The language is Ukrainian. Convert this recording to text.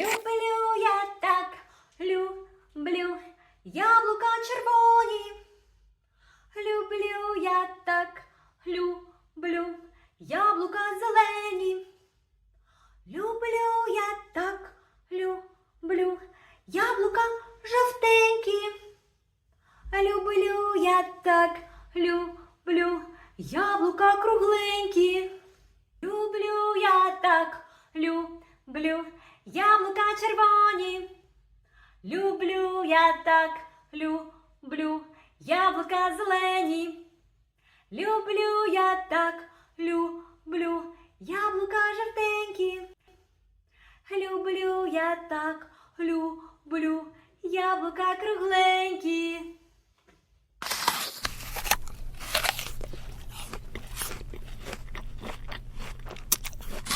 Люблю я так, люблю яблука червоні. Люблю я так, люблю яблука зелені. Люблю я так, люблю яблука жовтенькі. Люблю я так, люблю яблука кругленькі. Люблю я так, люблю яблука червоні. Люблю я так, люблю яблука зелені. Люблю я так, люблю яблука жовтенькі. Люблю я так, люблю яблука кругленькі.